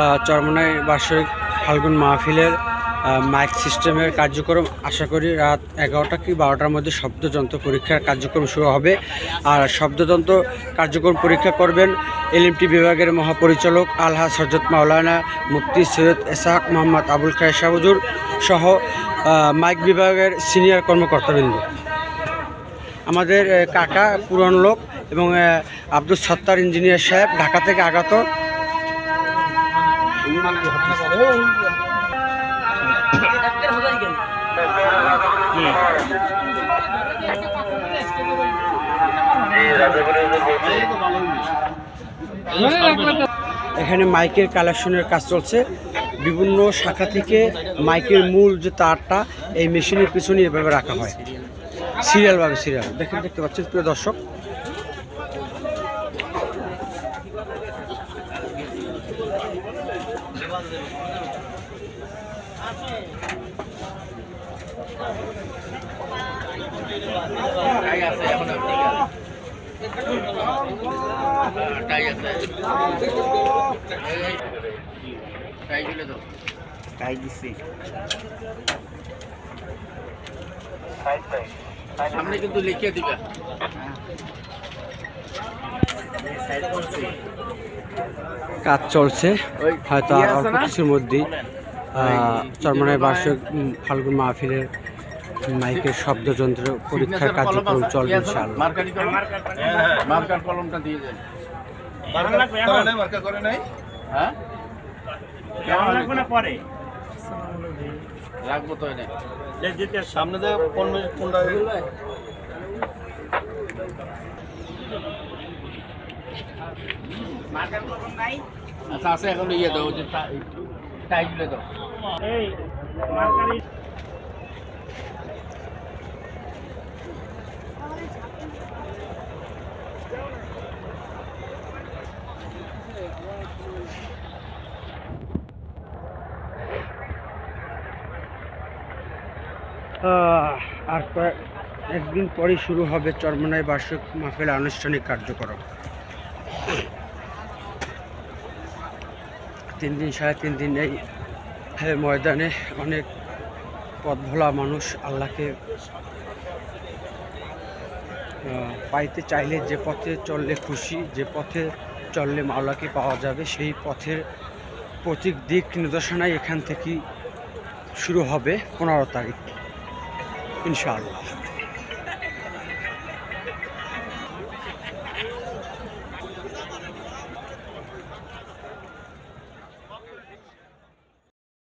আহ, চরমনাই বার্ষিক ফাল্গুন মাহফিলের মাইক সিস্টেমের কার্যক্রম। আশা করি রাত এগারোটা কি বারোটার মধ্যে শব্দযন্ত্র পরীক্ষার কার্যক্রম শুরু হবে। আর শব্দযন্ত্র কার্যক্রম পরীক্ষা করবেন এলএমটি বিভাগের মহাপরিচালক আলহা সরজত মাওলানা মুফতি সৈয়দ এসাক মোহাম্মদ আবুল খায় শাহজুর সহ মাইক বিভাগের সিনিয়র কর্মকর্তাবৃন্দ। আমাদের কাকা পুরন লোক এবং আব্দুল সত্তার ইঞ্জিনিয়ার সাহেব ঢাকা থেকে আগত। এখানে মাইকের কালেকশনের কাজ চলছে। বিভিন্ন শাখা থেকে মাইকের মূল যে তারটা, এই মেশিনের পিছনে এভাবে রাখা হয়। সিরিয়ালভাবে সিরিয়াল। দেখেন, দেখতে পাচ্ছেন, প্রিয় দর্শক। তাই দিছি সামনে কিন্তু লিখে দিবে কাজ চলছে। হয়তো আর অল্প কিছুর মধ্যেই চরমনায় বার্ষিক ফাল্গুন মাহফিলের মাইকের শব্দযন্ত্র পরীক্ষার কার্যক্রম চলবে দেন। হ্যাঁ? রাখব তো সামনে যে কোন কোনটা আচ্ছা আছে এখন ইয়ে দাও ওই যে টাইগুলো দাও। এই মার্কারি। আহ, আর কয়েক একদিন পরে শুরু হবে চরমনায় বার্ষিক মাহফিল আনুষ্ঠানিক কার্যক্রম। তিন দিন, সাড়ে তিন দিন এই ময়দানে অনেক পথ ভোলা মানুষ আল্লাহকে পাইতে চাইলে যে পথে চললে খুশি, যে পথে চললে মাওলাকে পাওয়া যাবে, সেই পথের প্রতীক দিক নির্দেশনায় এখান থেকেই শুরু হবে পনেরো তারিখ, ইনশাআল্লাহ।